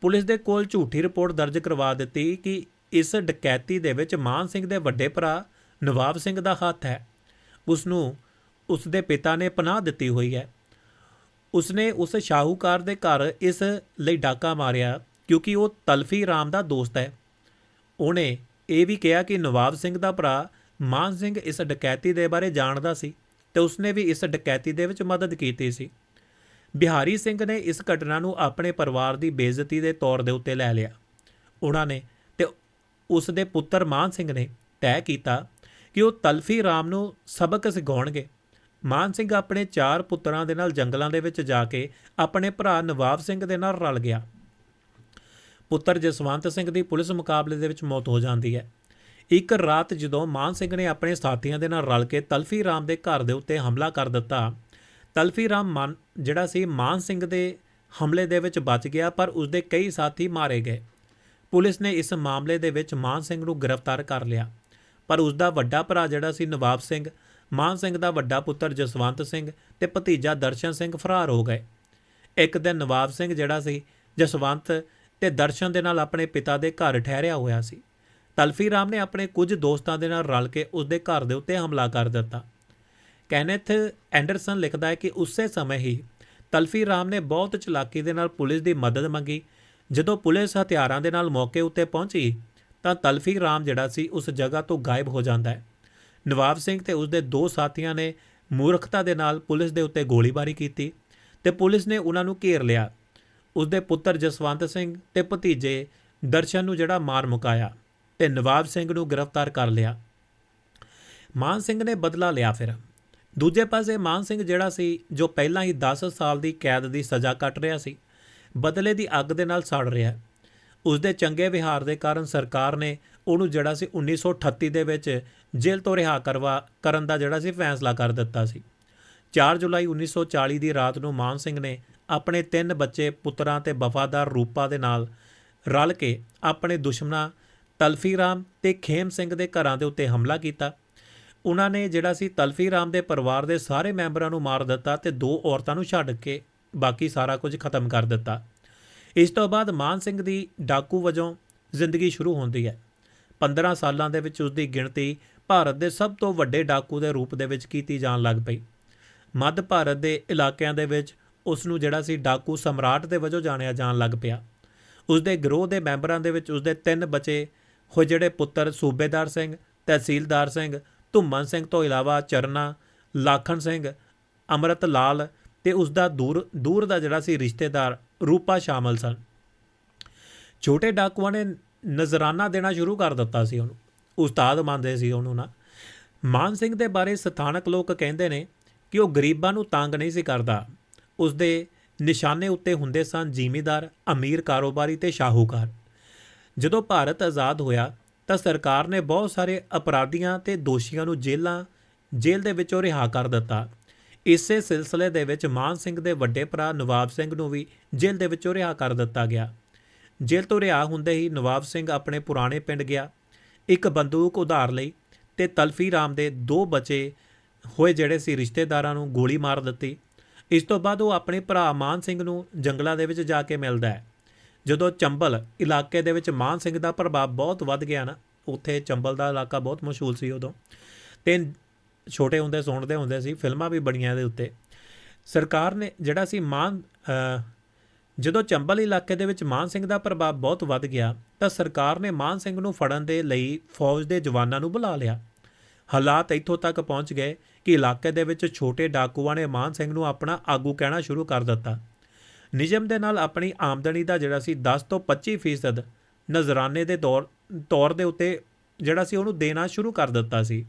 [SPEAKER 1] ਪੁਲਿਸ ਦੇ ਕੋਲ ਝੂਠੀ ਰਿਪੋਰਟ ਦਰਜ ਕਰਵਾ ਦਿੱਤੀ ਕਿ ਇਸ ਡਕੈਤੀ ਦੇ ਵਿੱਚ ਮਾਨ ਸਿੰਘ ਦੇ ਵੱਡੇ ਭਰਾ ਨਵਾਬ ਸਿੰਘ ਦਾ ਹੱਥ ਹੈ। ਉਸ ਨੂੰ ਉਸ ਦੇ ਪਿਤਾ ਨੇ ਪਨਾਹ ਦਿੱਤੀ ਹੋਈ ਹੈ। ਉਸਨੇ ਉਸ ਸ਼ਾਹੂਕਾਰ ਦੇ ਘਰ ਇਸ ਲਈ ਡਾਕਾ ਮਾਰਿਆ ਕਿਉਂਕਿ ਉਹ ਤਲਫੀ ਰਾਮ ਦਾ ਦੋਸਤ ਹੈ। ਉਹਨੇ ਇਹ ਵੀ ਕਿਹਾ ਕਿ ਨਵਾਬ ਸਿੰਘ ਦਾ ਭਰਾ ਮਾਨ ਸਿੰਘ ਇਸ ਡਕੈਤੀ ਦੇ ਬਾਰੇ ਜਾਣਦਾ ਸੀ ਤੇ ਉਸਨੇ ਵੀ ਇਸ ਡਕੈਤੀ ਦੇ ਵਿੱਚ ਮਦਦ ਕੀਤੀ ਸੀ। ਬਿਹਾਰੀ ਸਿੰਘ ਨੇ ਇਸ ਘਟਨਾ ਨੂੰ ਆਪਣੇ ਪਰਿਵਾਰ ਦੀ ਬੇਇੱਜ਼ਤੀ ਦੇ ਤੌਰ ਦੇ ਉੱਤੇ ਲੈ ਲਿਆ। ਉਹਨਾਂ ਨੇ ਉਸ ਦੇ ਪੁੱਤਰ ਮਾਨ ਸਿੰਘ ਨੇ ਤੈਅ ਕੀਤਾ ਕਿ ਉਹ ਤਲਫੀ ਰਾਮ ਨੂੰ ਸਬਕ ਸਿਖਾਉਣਗੇ। ਮਾਨ ਸਿੰਘ ਆਪਣੇ ਚਾਰ ਪੁੱਤਰਾਂ ਦੇ ਨਾਲ ਜੰਗਲਾਂ ਦੇ ਵਿੱਚ ਜਾ ਕੇ ਆਪਣੇ ਭਰਾ ਨਵਾਬ ਸਿੰਘ ਦੇ ਨਾਲ ਰਲ ਗਿਆ। ਪੁੱਤਰ ਜਸਵੰਤ ਸਿੰਘ ਦੀ ਪੁਲਿਸ ਮੁਕਾਬਲੇ ਦੇ ਵਿੱਚ ਮੌਤ ਹੋ ਜਾਂਦੀ ਹੈ। ਇੱਕ ਰਾਤ ਜਦੋਂ ਮਾਨ ਸਿੰਘ ਨੇ ਆਪਣੇ ਸਾਥੀਆਂ ਦੇ ਨਾਲ ਰਲ ਕੇ ਤਲਫੀ ਰਾਮ ਦੇ ਘਰ ਦੇ ਉੱਤੇ ਹਮਲਾ ਕਰ ਦਿੱਤਾ, ਤਲਫੀ ਰਾਮ ਮਾਨ ਜਿਹੜਾ ਸੀ ਮਾਨ ਸਿੰਘ ਦੇ ਹਮਲੇ ਦੇ ਵਿੱਚ ਬਚ ਗਿਆ, ਪਰ ਉਸ ਦੇ ਕਈ ਸਾਥੀ ਮਾਰੇ ਗਏ। ਪੁਲਿਸ ਨੇ ਇਸ ਮਾਮਲੇ ਦੇ ਵਿੱਚ ਮਾਨ ਸਿੰਘ ਨੂੰ ਗ੍ਰਿਫਤਾਰ ਕਰ ਲਿਆ। ਪਰ ਉਸ ਦਾ ਵੱਡਾ ਭਰਾ ਜਿਹੜਾ ਸੀ ਨਵਾਬ ਸਿੰਘ, ਮਾਨ ਸਿੰਘ ਦਾ ਵੱਡਾ ਪੁੱਤਰ ਜਸਵੰਤ ਸਿੰਘ ਤੇ ਭਤੀਜਾ ਦਰਸ਼ਨ ਸਿੰਘ ਫਰਾਰ ਹੋ ਗਏ। ਇੱਕ ਦਿਨ ਨਵਾਬ ਸਿੰਘ ਜਿਹੜਾ ਸੀ, ਜਸਵੰਤ ਤੇ ਦਰਸ਼ਨ ਦੇ ਨਾਲ ਆਪਣੇ ਪਿਤਾ ਦੇ ਘਰ ਠਹਿਰਿਆ ਹੋਇਆ ਸੀ। ਤਲਫੀ ਰਾਮ ਨੇ ਆਪਣੇ ਕੁਝ ਦੋਸਤਾਂ ਦੇ ਨਾਲ ਰਲ ਕੇ ਉਸ ਦੇ ਘਰ ਦੇ ਉੱਤੇ ਹਮਲਾ ਕਰ ਦਿੱਤਾ। ਕੈਨੇਥ ਐਂਡਰਸਨ ਲਿਖਦਾ ਹੈ ਕਿ ਉਸੇ ਸਮੇਂ ਹੀ ਤਲਫੀ ਰਾਮ ਨੇ ਬਹੁਤ ਚਲਾਕੀ ਦੇ ਨਾਲ ਪੁਲਿਸ ਦੀ ਮਦਦ ਮੰਗੀ ਜਦੋਂ ਪੁਲਿਸ ਹਥਿਆਰਾਂ ਦੇ ਨਾਲ ਮੌਕੇ ਉੱਤੇ ਪਹੁੰਚੀ, ਤਾਂ ਤਲਫੀ ਰਾਮ ਜਿਹੜਾ ਸੀ ਉਸ ਜਗ੍ਹਾ ਤੋਂ ਗਾਇਬ ਹੋ ਜਾਂਦਾ ਹੈ। ਨਵਾਬ ਸਿੰਘ ਤੇ ਉਸ ਦੇ ਦੋ ਸਾਥੀਆਂ ਨੇ ਮੂਰਖਤਾ ਦੇ ਨਾਲ ਪੁਲਿਸ ਦੇ ਉੱਤੇ ਗੋਲੀਬਾਰੀ ਕੀਤੀ ਤੇ ਪੁਲਿਸ ਨੇ ਉਹਨਾਂ ਨੂੰ ਘੇਰ ਲਿਆ। ਉਸ ਦੇ ਪੁੱਤਰ ਜਸਵੰਤ ਸਿੰਘ ਤੇ ਭਤੀਜੇ ਦਰਸ਼ਨ ਨੂੰ ਜਿਹੜਾ ਮਾਰ ਮੁਕਾਇਆ ਤੇ ਨਵਾਬ ਸਿੰਘ ਨੂੰ ਗ੍ਰਿਫਤਾਰ ਕਰ ਲਿਆ। ਮਾਨ ਸਿੰਘ ਨੇ ਬਦਲਾ ਲਿਆ ਫਿਰ। ਦੂਜੇ ਪਾਸੇ ਮਾਨ ਸਿੰਘ ਜਿਹੜਾ ਸੀ, ਜੋ ਪਹਿਲਾਂ ਹੀ 10 ਸਾਲ ਦੀ ਕੈਦ ਦੀ ਸਜ਼ਾ ਕੱਟ ਰਿਹਾ ਸੀ ਬਦਲੇ ਦੀ ਅੱਗ ਦੇ ਨਾਲ ਸੜ ਰਿਹਾ ਉਸ ਦੇ ਚੰਗੇ ਵਿਹਾਰ ਦੇ ਕਾਰਨ ਸਰਕਾਰ ਨੇ ਉਹਨੂੰ ਜਿਹੜਾ ਸੀ 1938 ਦੇ ਵਿੱਚ ਜੇਲ੍ਹ ਤੋਂ ਰਿਹਾ ਕਰਵਾ, ਕਰਨ ਦਾ ਜਿਹੜਾ ਸੀ ਫੈਸਲਾ ਕਰ ਦਿੱਤਾ ਸੀ। 4 ਜੁਲਾਈ 1940 ਦੀ ਰਾਤ ਨੂੰ ਮਾਨ ਸਿੰਘ ਨੇ ਆਪਣੇ ਤਿੰਨ ਬੱਚੇ ਪੁੱਤਰਾਂ ਤੇ ਵਫਾਦਾਰ ਰੂਪਾ ਦੇ ਨਾਲ ਰਲ ਕੇ ਆਪਣੇ ਦੁਸ਼ਮਣਾਂ ਤਲਫੀ ਰਾਮ ਤੇ ਖੇਮ ਸਿੰਘ ਦੇ ਘਰਾਂ ਦੇ ਉੱਤੇ ਹਮਲਾ ਕੀਤਾ। ਉਹਨਾਂ ਨੇ ਜਿਹੜਾ ਸੀ ਤਲਫੀ ਰਾਮ ਦੇ ਪਰਿਵਾਰ ਦੇ ਸਾਰੇ ਮੈਂਬਰਾਂ ਨੂੰ ਮਾਰ ਦਿੱਤਾ ਤੇ ਦੋ ਔਰਤਾਂ ਨੂੰ ਛੱਡ ਕੇ ਬਾਕੀ ਸਾਰਾ ਕੁਝ ਖਤਮ ਕਰ ਦਿੱਤਾ। ਇਸ ਤੋਂ ਬਾਅਦ ਮਾਨ ਸਿੰਘ ਦੀ ਡਾਕੂ ਵਜੋਂ ਜ਼ਿੰਦਗੀ ਸ਼ੁਰੂ ਹੁੰਦੀ ਹੈ। 15 ਸਾਲਾਂ ਦੇ ਵਿੱਚ ਉਸ ਦੀ ਗਿਣਤੀ ਭਾਰਤ ਦੇ ਸਭ ਤੋਂ ਵੱਡੇ ਡਾਕੂ ਦੇ ਰੂਪ ਦੇ ਵਿੱਚ ਕੀਤੀ ਜਾਣ ਲੱਗ ਪਈ। ਮੱਧ ਭਾਰਤ ਦੇ ਇਲਾਕਿਆਂ ਦੇ ਵਿੱਚ ਉਸ ਨੂੰ ਜਿਹੜਾ ਸੀ ਡਾਕੂ ਸਮਰਾਟ ਦੇ ਵਜੋਂ ਜਾਣਿਆ ਜਾਣ ਲੱਗ ਪਿਆ। ਉਸ ਦੇ ਗਰੋਹ ਦੇ ਮੈਂਬਰਾਂ ਦੇ ਵਿੱਚ ਉਸ ਦੇ ਤਿੰਨ ਬਚੇ ਹੋਏ ਜਿਹੜੇ ਪੁੱਤਰ ਸੂਬੇਦਾਰ ਸਿੰਘ, ਤਹਿਸੀਲਦਾਰ ਸਿੰਘ, ਧੁੰਮਨ ਸਿੰਘ ਤੋਂ ਇਲਾਵਾ ਚਰਨਾ, ਲਾਖਣ ਸਿੰਘ, ਅਮਰਤ ਲਾਲ ਤੇ ਉਸ ਦਾ ਦੂਰ ਦੂਰ ਦਾ ਜਿਹੜਾ ਸੀ ਰਿਸ਼ਤੇਦਾਰ ਰੂਪਾ ਸ਼ਾਮਲ ਸਨ। ਛੋਟੇ ਡਾਕੂਆਂ ਨੇ ਨਜ਼ਰਾਨਾ ਦੇਣਾ ਸ਼ੁਰੂ ਕਰ ਦਿੱਤਾ ਸੀ ਉਹਨੂੰ। ਉਸਤਾਦ ਮੰਨਦੇ ਸੀ ਉਹਨੂੰ ਨਾ। ਮਾਨ ਸਿੰਘ ਦੇ ਬਾਰੇ ਸਥਾਨਕ ਲੋਕ ਕਹਿੰਦੇ ਨੇ ਕਿ ਉਹ ਗਰੀਬਾਂ ਨੂੰ ਤੰਗ ਨਹੀਂ ਸੀ ਕਰਦਾ। ਉਸ ਦੇ ਨਿਸ਼ਾਨੇ ਉੱਤੇ ਹੁੰਦੇ ਸਨ ਜ਼ਿਮੀਦਾਰ, ਅਮੀਰ ਕਾਰੋਬਾਰੀ ਤੇ ਸ਼ਾਹੂਕਾਰ। ਜਦੋਂ ਭਾਰਤ ਆਜ਼ਾਦ ਹੋਇਆ ਤਾਂ ਸਰਕਾਰ ਨੇ ਬਹੁਤ ਸਾਰੇ ਅਪਰਾਧੀਆਂ ਤੇ ਦੋਸ਼ੀਆਂ ਨੂੰ ਜੇਲ੍ਹਾਂ ਜੇਲ੍ਹ ਦੇ ਵਿੱਚੋਂ ਰਿਹਾ ਕਰ ਦਿੱਤਾ। ਇਸੇ ਸਿਲਸਿਲੇ ਦੇ ਵਿੱਚ ਮਾਨ ਸਿੰਘ ਦੇ ਵੱਡੇ ਭਰਾ ਨਵਾਬ ਸਿੰਘ ਨੂੰ ਵੀ ਜੇਲ੍ਹ ਦੇ ਵਿੱਚੋਂ ਰਿਹਾ ਕਰ ਦਿੱਤਾ ਗਿਆ। ਜੇਲ੍ਹ ਤੋਂ ਰਿਹਾ ਹੁੰਦੇ ਹੀ ਨਵਾਬ ਸਿੰਘ ਆਪਣੇ ਪੁਰਾਣੇ ਪਿੰਡ ਗਿਆ। ਇੱਕ ਬੰਦੂਕ ਉਧਾਰ ਲਈ ਤੇ ਤਲਫੀ ਰਾਮ ਦੇ ਦੋ ਬਚੇ ਹੋਏ ਜਿਹੜੇ ਸੀ ਰਿਸ਼ਤੇਦਾਰਾਂ ਨੂੰ ਗੋਲੀ ਮਾਰ ਦਿੱਤੀ। ਇਸ ਤੋਂ ਬਾਅਦ ਉਹ ਆਪਣੇ ਭਰਾ ਮਾਨ ਸਿੰਘ ਨੂੰ ਜੰਗਲਾਂ ਦੇ ਵਿੱਚ ਜਾ ਕੇ ਮਿਲਦਾ ਹੈ। ਜਦੋਂ ਚੰਬਲ ਇਲਾਕੇ ਦੇ ਵਿੱਚ ਮਾਨ ਸਿੰਘ ਦਾ ਪ੍ਰਭਾਵ ਬਹੁਤ ਵੱਧ ਗਿਆ ਨਾ, ਉੱਥੇ ਚੰਬਲ ਦਾ ਇਲਾਕਾ ਬਹੁਤ ਮਸ਼ਹੂਰ ਸੀ ਉਦੋਂ। ਤੇ ਛੋਟੇ ਹੁੰਦੇ, ਸੁਣਦੇ ਹੁੰਦੇ ਸੀ, ਫਿਲਮਾਂ ਵੀ ਬਣੀਆਂ ਇਹਦੇ ਉੱਤੇ। ਸਰਕਾਰ ਨੇ ਜਿਹੜਾ ਸੀ ਮਾਨ ਜਦੋਂ ਚੰਬਲ ਇਲਾਕੇ ਦੇ ਵਿੱਚ ਮਾਨ ਸਿੰਘ ਦਾ ਪ੍ਰਭਾਵ ਬਹੁਤ ਵੱਧ ਗਿਆ, ਤਾਂ ਸਰਕਾਰ ਨੇ ਮਾਨ ਸਿੰਘ ਨੂੰ ਫੜਨ ਦੇ ਲਈ ਫੌਜ ਦੇ ਜਵਾਨਾਂ ਨੂੰ ਬੁਲਾ ਲਿਆ। ਹਾਲਾਤ ਇੱਥੋਂ ਤੱਕ ਪਹੁੰਚ ਗਏ ਕਿ ਇਲਾਕੇ ਦੇ ਵਿੱਚ ਛੋਟੇ ਡਾਕੂਆਂ ਨੇ ਮਾਨ ਸਿੰਘ ਨੂੰ ਆਪਣਾ ਆਗੂ ਕਹਿਣਾ ਸ਼ੁਰੂ ਕਰ ਦਿੱਤਾ। ਨਿਯਮ ਦੇ ਨਾਲ ਆਪਣੀ ਆਮਦਨੀ ਦਾ ਜਿਹੜਾ ਸੀ 10 ਤੋਂ 25% ਨਜ਼ਰਾਨੇ ਦੇ ਤੌਰ ਤੌਰ ਦੇ ਉੱਤੇ ਜਿਹੜਾ ਸੀ ਉਹਨੂੰ ਦੇਣਾ ਸ਼ੁਰੂ ਕਰ ਦਿੱਤਾ ਸੀ।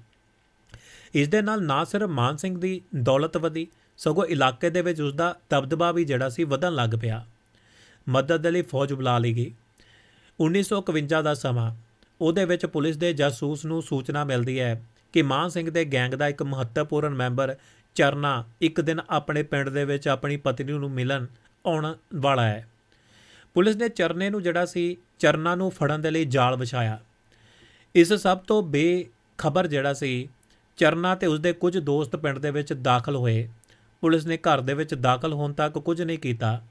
[SPEAKER 1] ਇਸ ਦੇ ਨਾਲ ਨਾ ਸਿਰਫ ਮਾਨ ਸਿੰਘ ਦੀ ਦੌਲਤ ਵਧੀ, ਸਗੋਂ ਇਲਾਕੇ ਦੇ ਵਿੱਚ ਉਸ ਦਾ ਦਬਦਬਾ ਵੀ ਜਿਹੜਾ ਸੀ ਵਧਣ ਲੱਗ ਪਿਆ। ਮਦਦ ਦੇ ਲਈ ਫੌਜ ਬੁਲਾ ਲਈ ਗਈ। 1951 ਦਾ ਸਮਾਂ, ਉਹਦੇ ਵਿੱਚ ਪੁਲਿਸ ਦੇ ਜਾਸੂਸ ਨੂੰ ਸੂਚਨਾ ਮਿਲਦੀ ਹੈ ਕਿ ਮਾਨ ਸਿੰਘ ਦੇ ਗੈਂਗ ਦਾ ਇੱਕ ਮਹੱਤਵਪੂਰਨ ਮੈਂਬਰ ਚਰਨਾ ਇੱਕ ਦਿਨ ਆਪਣੇ ਪਿੰਡ ਦੇ ਵਿੱਚ ਆਪਣੀ ਪਤਨੀ ਨੂੰ ਮਿਲਣ ਆਉਣ ਵਾਲਾ ਹੈ। ਪੁਲਿਸ ਨੇ ਚਰਨੇ ਨੂੰ ਜਿਹੜਾ ਸੀ, ਚਰਨਾ ਨੂੰ ਫੜਨ ਦੇ ਲਈ ਜਾਲ ਵਿਛਾਇਆ। ਇਸ ਸਭ ਤੋਂ ਬੇਖਬਰ ਜਿਹੜਾ ਸੀ ਚਰਨਾ ਤੇ ਉਸਦੇ ਕੁਝ ਦੋਸਤ ਪਿੰਡ ਦੇ ਵਿੱਚ ਦਾਖਲ ਹੋਏ। ਪੁਲਿਸ ਨੇ ਘਰ ਦੇ ਵਿੱਚ ਦਾਖਲ ਹੋਣ ਤੱਕ ਕੁਝ ਨਹੀਂ ਕੀਤਾ।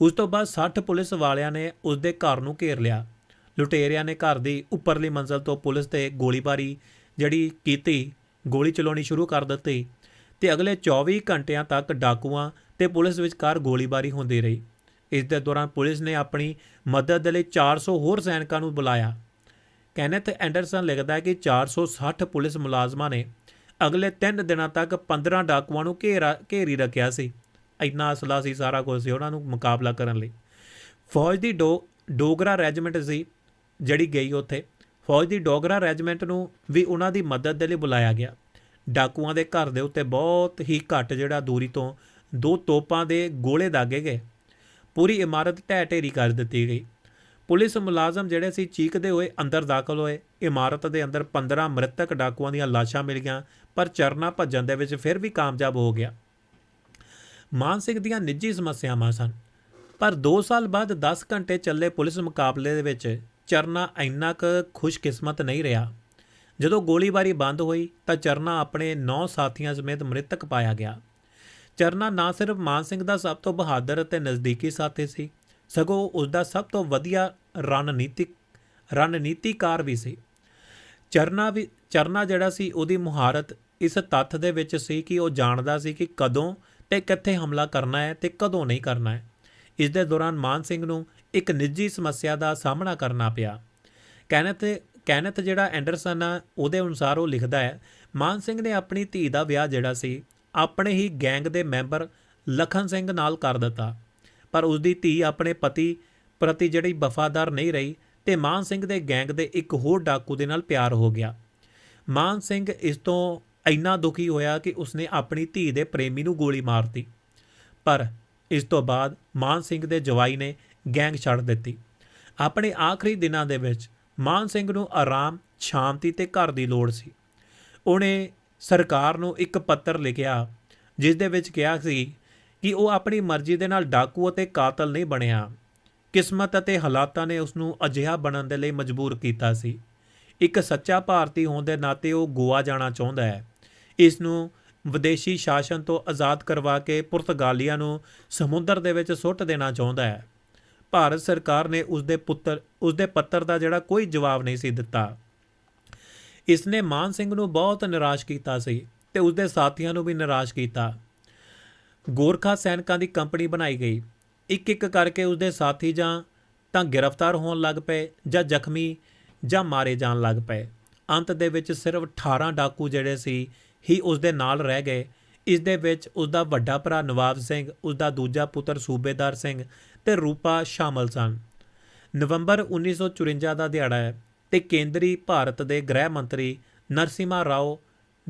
[SPEAKER 1] ਉਸ ਤੋਂ ਬਾਅਦ 60 ਪੁਲਿਸ ਵਾਲਿਆਂ ਨੇ ਉਸਦੇ ਘਰ ਨੂੰ ਘੇਰ ਲਿਆ। ਲੁਟੇਰਿਆਂ ਨੇ ਘਰ ਦੀ ਉੱਪਰਲੀ ਮੰਜ਼ਲ ਤੋਂ ਪੁਲਿਸ ਤੇ ਗੋਲੀਬਾਰੀ ਜਿਹੜੀ ਕੀਤੀ, ਗੋਲੀ ਚਲਾਉਣੀ ਸ਼ੁਰੂ ਕਰ ਦਿੱਤੀ ਤੇ ਅਗਲੇ 24 ਘੰਟਿਆਂ ਤੱਕ ਡਾਕੂਆਂ ਤੇ ਪੁਲਿਸ ਵਿਚਕਾਰ ਗੋਲੀਬਾਰੀ ਹੁੰਦੀ ਰਹੀ। ਇਸ ਦੇ ਦੌਰਾਨ ਪੁਲਿਸ ਨੇ ਆਪਣੀ ਮਦਦ ਦੇ ਲਈ 400 ਹੋਰ ਸੈਨਿਕਾਂ ਨੂੰ ਬੁਲਾਇਆ। ਕੈਨੇਥ ਐਂਡਰਸਨ ਲਿਖਦਾ ਹੈ ਕਿ 460 ਪੁਲਿਸ ਮੁਲਾਜ਼ਮਾਂ ਨੇ ਅਗਲੇ 3 ਦਿਨਾਂ ਤੱਕ 15 ਡਾਕੂਆਂ ਨੂੰ ਘੇਰਾ ਘੇਰੀ ਰੱਖਿਆ ਸੀ। ਇੰਨਾ ਅਸਲਾ ਸੀ ਸਾਰਾ ਕੁਝ ਸੀ ਉਹਨਾਂ ਨੂੰ ਮੁਕਾਬਲਾ ਕਰਨ ਲਈ। ਫੌਜ ਦੀ ਡੋ, ਡੋਗਰਾ ਰੈਜੀਮੈਂਟ ਸੀ ਜਿਹੜੀ ਗਈ ਉੱਥੇ। ਫੌਜ ਦੀ ਡੋਗਰਾ ਰੈਜੀਮੈਂਟ ਨੂੰ ਵੀ ਉਹਨਾਂ ਦੀ ਮਦਦ ਦੇ ਲਈ ਬੁਲਾਇਆ ਗਿਆ। ਡਾਕੂਆਂ ਦੇ ਘਰ ਦੇ ਉੱਤੇ ਬਹੁਤ ਹੀ ਘੱਟ ਜਿਹੜਾ ਦੂਰੀ ਤੋਂ ਦੋ ਤੋਪਾਂ ਦੇ ਗੋਲੇ ਦਾਗੇ ਗਏ। ਪੂਰੀ ਇਮਾਰਤ ਢਹਿ ਢੇਰੀ ਕਰ ਦਿੱਤੀ ਗਈ। ਪੁਲਿਸ ਮੁਲਾਜ਼ਮ ਜਿਹੜੇ ਸੀ ਚੀਕਦੇ ਹੋਏ ਅੰਦਰ ਦਾਖਲ ਹੋਏ। ਇਮਾਰਤ ਦੇ ਅੰਦਰ 15 ਮ੍ਰਿਤਕ ਡਾਕੂਆਂ ਦੀਆਂ ਲਾਸ਼ਾਂ ਮਿਲੀਆਂ। ਪਰ ਚਰਨਾ ਭੱਜਣ ਦੇ ਵਿੱਚ ਫਿਰ ਵੀ ਕਾਮਯਾਬ ਹੋ ਗਿਆ। ਮਾਨ ਸਿੰਘ ਦੀਆਂ ਨਿੱਜੀ ਸਮੱਸਿਆਵਾਂ ਸਨ, ਪਰ 2 ਸਾਲ ਬਾਅਦ 10 ਘੰਟੇ ਚੱਲੇ ਪੁਲਿਸ ਮੁਕਾਬਲੇ ਦੇ ਵਿੱਚ ਚਰਨਾ ਇੰਨਾ ਕੁ ਖੁਸ਼ਕਿਸਮਤ ਨਹੀਂ ਰਿਹਾ। ਜਦੋਂ ਗੋਲੀਬਾਰੀ ਬੰਦ ਹੋਈ ਤਾਂ ਚਰਨਾ ਆਪਣੇ 9 ਸਾਥੀਆਂ ਸਮੇਤ ਮ੍ਰਿਤਕ ਪਾਇਆ ਗਿਆ। ਚਰਨਾ ਨਾ ਸਿਰਫ ਮਾਨ ਸਿੰਘ ਦਾ ਸਭ ਤੋਂ ਬਹਾਦਰ ਅਤੇ ਨਜ਼ਦੀਕੀ ਸਾਥੀ ਸੀ, ਸਗੋਂ ਉਸ ਦਾ ਸਭ ਤੋਂ ਵਧੀਆ ਰਣਨੀਤਿਕ ਰਣਨੀਤੀਕਾਰ ਵੀ ਸੀ। ਚਰਨਾ ਵੀ, ਚਰਨਾ ਜਿਹੜਾ ਸੀ ਉਹਦੀ ਮੁਹਾਰਤ ਇਸ ਤੱਥ ਦੇ ਵਿੱਚ ਸੀ ਕਿ ਉਹ ਜਾਣਦਾ ਸੀ ਕਿ ਕਦੋਂ ਤੇ ਕਿੱਥੇ ਹਮਲਾ ਕਰਨਾ ਹੈ ਤੇ ਕਦੋਂ ਨਹੀਂ ਕਰਨਾ ਹੈ। ਇਸ ਦੇ ਦੌਰਾਨ ਮਾਨ ਸਿੰਘ ਨੂੰ ਇੱਕ ਨਿੱਜੀ ਸਮੱਸਿਆ ਦਾ ਸਾਹਮਣਾ ਕਰਨਾ ਪਿਆ। ਕੈਨਥ ਕੈਨਥ ਜਿਹੜਾ ਐਂਡਰਸਨ ਆ, ਉਹਦੇ ਅਨੁਸਾਰ ਉਹ ਲਿਖਦਾ ਹੈ, ਮਾਨ ਸਿੰਘ ਨੇ ਆਪਣੀ ਧੀ ਦਾ ਵਿਆਹ ਜਿਹੜਾ ਸੀ, ਆਪਣੇ ਹੀ ਗੈਂਗ ਦੇ ਮੈਂਬਰ ਲਖਨ ਸਿੰਘ ਨਾਲ ਕਰ ਦਿੱਤਾ। ਪਰ ਉਸ ਦੀ ਧੀ ਆਪਣੇ ਪਤੀ ਪ੍ਰਤੀ ਜਿਹੜੀ ਵਫਾਦਾਰ ਨਹੀਂ ਰਹੀ ਤੇ ਮਾਨ ਸਿੰਘ ਦੇ ਗੈਂਗ ਦੇ ਇੱਕ ਹੋਰ ਡਾਕੂ ਦੇ ਨਾਲ ਪਿਆਰ ਹੋ ਗਿਆ। ਮਾਨ ਸਿੰਘ ਇਸ ਤੋਂ ਇੰਨਾ ਦੁਖੀ ਹੋਇਆ ਕਿ ਉਸਨੇ ਆਪਣੀ ਧੀ ਦੇ ਪ੍ਰੇਮੀ ਨੂੰ ਗੋਲੀ ਮਾਰਤੀ ਪਰ ਇਸ ਤੋਂ ਬਾਅਦ ਮਾਨ ਸਿੰਘ ਦੇ ਜਵਾਈ ਨੇ ਗੈਂਗ ਛੱਡ ਦਿੱਤੀ। ਆਪਣੇ ਆਖਰੀ ਦਿਨਾਂ ਦੇ ਵਿੱਚ ਮਾਨ ਸਿੰਘ ਨੂੰ ਆਰਾਮ, ਸ਼ਾਂਤੀ ਤੇ ਘਰ ਦੀ ਲੋੜ ਸੀ। ਉਹਨੇ ਸਰਕਾਰ ਨੂੰ ਇੱਕ ਪੱਤਰ ਲਿਖਿਆ, ਜਿਸ ਦੇ ਵਿੱਚ ਕਿਹਾ ਸੀ ਕਿ ਉਹ ਆਪਣੀ ਮਰਜ਼ੀ ਦੇ ਨਾਲ ਡਾਕੂ ਅਤੇ ਕਾਤਲ ਨਹੀਂ ਬਣਿਆ। ਕਿਸਮਤ ਅਤੇ ਹਾਲਾਤਾਂ ਨੇ ਉਸ ਨੂੰ ਅਜਿਹਾ ਬਣਨ ਦੇ ਲਈ ਮਜਬੂਰ ਕੀਤਾ ਸੀ। ਇੱਕ ਸੱਚਾ ਭਾਰਤੀ ਹੋਣ ਦੇ ਨਾਤੇ ਉਹ ਗੋਆ ਜਾਣਾ ਚਾਹੁੰਦਾ ਹੈ। ਇਸ ਨੂੰ ਵਿਦੇਸ਼ੀ ਸ਼ਾਸਨ ਤੋਂ ਆਜ਼ਾਦ ਕਰਵਾ ਕੇ ਪੁਰਤਗਾਲੀਆਂ ਨੂੰ ਸਮੁੰਦਰ ਦੇ ਵਿੱਚ ਸੁੱਟ ਦੇਣਾ ਚਾਹੁੰਦਾ ਹੈ। ਭਾਰਤ ਸਰਕਾਰ ਨੇ ਉਸ ਦੇ ਪੁੱਤਰ ਉਸ ਦੇ ਪੱਤਰ ਦਾ ਜਿਹੜਾ ਕੋਈ ਜਵਾਬ ਨਹੀਂ ਸੀ ਦਿੱਤਾ। ਇਸ ਨੇ ਮਾਨ ਸਿੰਘ ਨੂੰ ਬਹੁਤ ਨਿਰਾਸ਼ ਕੀਤਾ ਸੀ ਤੇ ਉਸ ਦੇ ਸਾਥੀਆਂ ਨੂੰ ਵੀ ਨਿਰਾਸ਼ ਕੀਤਾ। ਗੋਰਖਾ ਸੈਨਿਕਾਂ ਦੀ ਕੰਪਨੀ ਬਣਾਈ ਗਈ। ਇੱਕ ਇੱਕ ਕਰਕੇ ਉਸਦੇ ਸਾਥੀ ਜਾਂ ਤਾਂ ਗ੍ਰਿਫਤਾਰ ਹੋਣ ਲੱਗ ਪਏ ਜਾਂ ਜ਼ਖਮੀ ਜਾਂ ਮਾਰੇ ਜਾਣ ਲੱਗ ਪਏ। ਅੰਤ ਦੇ ਵਿੱਚ ਸਿਰਫ 18 ਡਾਕੂ ਜਿਹੜੇ ਸੀ ਹੀ ਉਸਦੇ ਨਾਲ ਰਹਿ ਗਏ। ਇਸ ਦੇ ਵਿੱਚ ਉਸਦਾ ਵੱਡਾ ਭਰਾ ਨਵਾਬ ਸਿੰਘ, ਉਸਦਾ ਦੂਜਾ ਪੁੱਤਰ ਸੂਬੇਦਾਰ ਸਿੰਘ ਤੇ ਰੂਪਾ ਸ਼ਾਮਲ ਸਨ। ਨਵੰਬਰ 1954 ਦਾ ਦਿਹਾੜਾ ਹੈ ਤੇ ਕੇਂਦਰੀ ਭਾਰਤ ਦੇ ਗ੍ਰਹਿ ਮੰਤਰੀ ਨਰਸਿਮਾ ਰਾਓ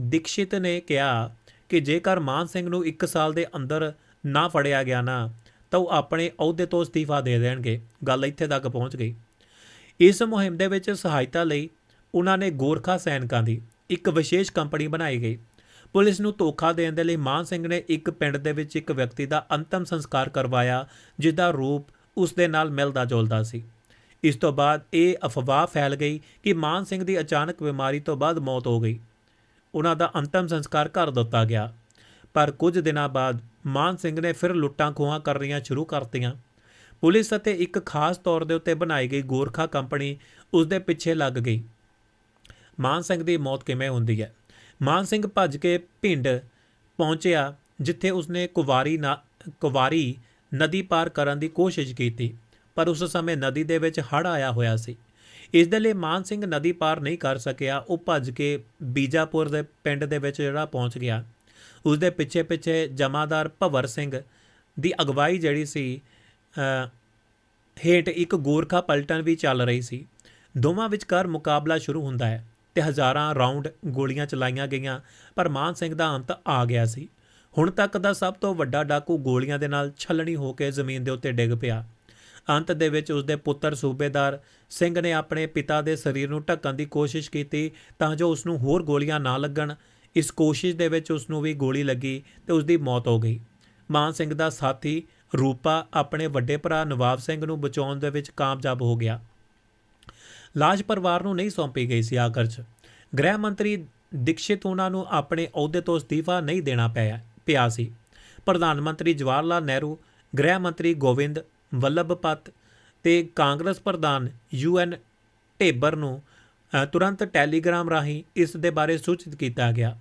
[SPEAKER 1] ਦੀਕਸ਼ਿਤ ਨੇ ਕਿਹਾ ਕਿ ਜੇਕਰ ਮਾਨ ਸਿੰਘ ਨੂੰ 1 ਸਾਲ ਦੇ ਅੰਦਰ ਨਾ ਫੜਿਆ ਗਿਆ ਨਾ ਤਾਂ ਉਹ ਆਪਣੇ ਅਹੁਦੇ ਤੋਂ ਅਸਤੀਫਾ ਦੇ ਦੇਣਗੇ। ਗੱਲ ਇੱਥੇ ਤੱਕ ਪਹੁੰਚ ਗਈ। ਇਸ ਮੁਹਿੰਮ ਦੇ ਵਿੱਚ ਸਹਾਇਤਾ ਲਈ ਉਹਨਾਂ ਨੇ ਗੋਰਖਾ ਸੈਨਿਕਾਂ ਦੀ ਇੱਕ ਵਿਸ਼ੇਸ਼ ਕੰਪਨੀ ਬਣਾਈ ਗਈ। ਪੁਲਿਸ ਨੂੰ ਧੋਖਾ ਦੇਣ ਦੇ ਲਈ ਮਾਨ ਸਿੰਘ ਨੇ ਇੱਕ ਪਿੰਡ ਦੇ ਵਿੱਚ ਇੱਕ ਵਿਅਕਤੀ ਦਾ ਅੰਤਮ ਸੰਸਕਾਰ ਕਰਵਾਇਆ ਜਿਸ ਦਾ ਰੂਪ ਉਸ ਦੇ ਨਾਲ ਮਿਲਦਾ ਜੁਲਦਾ ਸੀ। ਇਸ ਤੋਂ ਬਾਅਦ ਇਹ ਅਫਵਾਹ ਫੈਲ ਗਈ ਕਿ ਮਾਨ ਸਿੰਘ ਦੀ ਅਚਾਨਕ ਬਿਮਾਰੀ ਤੋਂ ਬਾਅਦ ਮੌਤ ਹੋ ਗਈ। ਉਹਨਾਂ ਦਾ ਅੰਤਮ ਸੰਸਕਾਰ ਕਰ ਦਿੱਤਾ ਗਿਆ। ਪਰ ਕੁਝ ਦਿਨਾਂ ਬਾਅਦ ਮਾਨ ਸਿੰਘ ਨੇ ਫਿਰ ਲੁੱਟਾਂ ਖੋਹਾਂ ਕਰਨੀਆਂ ਸ਼ੁਰੂ ਕਰਤੀਆਂ। ਪੁਲਿਸ ਅਤੇ ਇੱਕ ਖਾਸ ਤੌਰ ਦੇ ਉੱਤੇ ਬਣਾਈ ਗਈ ਗੋਰਖਾ ਕੰਪਨੀ ਉਸ ਦੇ ਪਿੱਛੇ ਲੱਗ ਗਈ। ਮਾਨ ਸਿੰਘ ਦੀ ਮੌਤ ਕਿਵੇਂ ਹੁੰਦੀ ਹੈ? ਮਾਨ ਸਿੰਘ ਭੱਜ ਕੇ ਪਿੰਡ ਪਹੁੰਚਿਆ, ਜਿੱਥੇ ਉਸਨੇ ਕੁਵਾਰੀ ਨਾ, ਕੁਵਾਰੀ ਨਦੀ ਪਾਰ ਕਰਨ ਦੀ ਕੋਸ਼ਿਸ਼ ਕੀਤੀ, ਪਰ ਉਸ ਸਮੇਂ ਨਦੀ ਦੇ ਵਿੱਚ ਹੜ੍ਹ ਆਇਆ ਹੋਇਆ ਸੀ। ਇਸ ਦੇ ਲਈ ਮਾਨ ਸਿੰਘ ਨਦੀ ਪਾਰ ਨਹੀਂ ਕਰ ਸਕਿਆ, ਉਹ ਭੱਜ ਕੇ ਬੀਜਾਪੁਰ ਦੇ ਪਿੰਡ ਦੇ ਵਿੱਚ ਜਿਹੜਾ ਪਹੁੰਚ ਗਿਆ। ਉਸ ਦੇ ਪਿੱਛੇ ਪਿੱਛੇ ਜਮਾਦਾਰ ਭਵਰ ਸਿੰਘ ਦੀ ਅਗਵਾਈ ਜਿਹੜੀ ਸੀ ਹੇਠ ਇੱਕ ਗੋਰਖਾ ਪਲਟਨ ਵੀ ਚੱਲ ਰਹੀ ਸੀ। ਦੋਵਾਂ ਵਿਚਕਾਰ ਮੁਕਾਬਲਾ ਸ਼ੁਰੂ ਹੁੰਦਾ ਹੈ ਤੇ ਹਜ਼ਾਰਾਂ ਰਾਉਂਡ ਗੋਲੀਆਂ ਚਲਾਈਆਂ ਗਈਆਂ, ਪਰ ਮਾਨ ਸਿੰਘ ਦਾ ਅੰਤ ਆ ਗਿਆ ਸੀ। ਹੁਣ ਤੱਕ ਦਾ ਸਭ ਤੋਂ ਵੱਡਾ ਡਾਕੂ ਗੋਲੀਆਂ ਦੇ ਨਾਲ ਛਲਣੀ ਹੋ ਕੇ ਜ਼ਮੀਨ ਦੇ ਉੱਤੇ ਡਿੱਗ ਪਿਆ। ਅੰਤ ਦੇ ਵਿੱਚ ਉਸਦੇ ਪੁੱਤਰ ਸੂਬੇਦਾਰ ਸਿੰਘ ਨੇ ਆਪਣੇ ਪਿਤਾ ਦੇ ਸਰੀਰ ਨੂੰ ਢੱਕਣ ਦੀ ਕੋਸ਼ਿਸ਼ ਕੀਤੀ ਤਾਂ ਜੋ ਉਸ ਨੂੰ ਹੋਰ ਗੋਲੀਆਂ ਨਾ ਲੱਗਣ। ਇਸ ਕੋਸ਼ਿਸ਼ ਦੇ ਵਿੱਚ ਉਸ ਨੂੰ ਵੀ ਗੋਲੀ ਲੱਗੀ ਤੇ ਉਸ ਦੀ ਮੌਤ ਹੋ ਗਈ। ਮਾਨ ਸਿੰਘ ਦਾ ਸਾਥੀ ਰੂਪਾ ਆਪਣੇ ਵੱਡੇ ਭਰਾ ਨਵਾਬ ਸਿੰਘ ਨੂੰ ਬਚਾਉਣ ਦੇ ਵਿੱਚ ਕਾਮਯਾਬ ਹੋ ਗਿਆ। ਲਾਸ਼ ਪਰਿਵਾਰ ਨੂੰ ਨਹੀਂ ਸੌਂਪੀ ਗਈ ਸੀ ਆਖਰ 'ਚ। ਗ੍ਰਹਿ ਮੰਤਰੀ ਦੀਕਸ਼ਿਤ ਉਹਨਾਂ ਨੂੰ ਆਪਣੇ ਅਹੁਦੇ ਤੋਂ ਅਸਤੀਫਾ ਨਹੀਂ ਦੇਣਾ ਪਿਆ ਪਿਆ ਸੀ। ਪ੍ਰਧਾਨ ਮੰਤਰੀ ਜਵਾਹਰ ਲਾਲ ਨਹਿਰੂ, ਗ੍ਰਹਿ ਮੰਤਰੀ ਗੋਵਿੰਦ ਵੱਲਭ ਪਤ ਤੇ ਕਾਂਗਰਸ ਪ੍ਰਧਾਨ ਯੂਐਨ ਢੇਬਰ ਨੂੰ ਤੁਰੰਤ ਟੈਲੀਗ੍ਰਾਮ ਰਾਹੀਂ ਇਸ ਦੇ ਬਾਰੇ ਸੂਚਿਤ ਕੀਤਾ ਗਿਆ।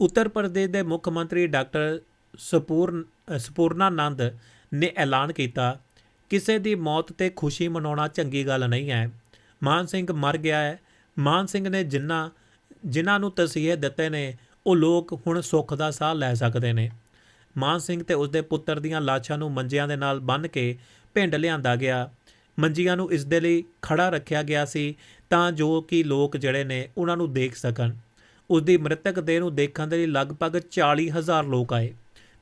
[SPEAKER 1] ਉੱਤਰ ਪ੍ਰਦੇਸ਼ ਦੇ ਮੁੱਖ ਮੰਤਰੀ ਡਾਕਟਰ ਸਪੂਰਨ ਅ, ਸਪੂਰਨਾਨੰਦ ਨੇ ਐਲਾਨ ਕੀਤਾ ਕਿਸੇ ਦੀ ਮੌਤ ਤੇ ਖੁਸ਼ੀ ਮਨਾਉਣਾ ਚੰਗੀ ਗੱਲ ਨਹੀਂ ਹੈ। ਮਾਨ ਸਿੰਘ ਮਰ ਗਿਆ ਹੈ। ਮਾਨ ਸਿੰਘ ਨੇ ਜਿੰਨਾ ਜਿਨ੍ਹਾਂ ਨੂੰ ਤਸੀਹੇ ਦਿੱਤੇ ਨੇ ਉਹ ਲੋਕ ਹੁਣ ਸੁੱਖ ਦਾ ਸਾਹ ਲੈ ਸਕਦੇ ਨੇ। ਮਾਨ ਸਿੰਘ ਤੇ ਉਸਦੇ ਪੁੱਤਰ ਦੀਆਂ ਲਾਸ਼ਾਂ ਨੂੰ ਮੰਜਿਆਂ ਦੇ ਨਾਲ ਬੰਨ੍ਹ ਕੇ ਪਿੰਡ ਲਿਆਂਦਾ ਗਿਆ। ਮੰਜੀਆਂ ਨੂੰ ਇਸ ਦੇ ਲਈ ਖੜਾ ਰੱਖਿਆ ਗਿਆ ਸੀ ਤਾਂ ਜੋ ਕਿ ਲੋਕ ਜਿਹੜੇ ਨੇ ਉਹਨਾਂ ਨੂੰ ਦੇਖ ਸਕਣ। ਉਸ ਦੀ ਮ੍ਰਿਤਕ ਦੇਹ ਨੂੰ ਦੇਖਣ ਦੇ ਲਈ ਲਗਭਗ 40000 ਲੋਕ ਆਏ।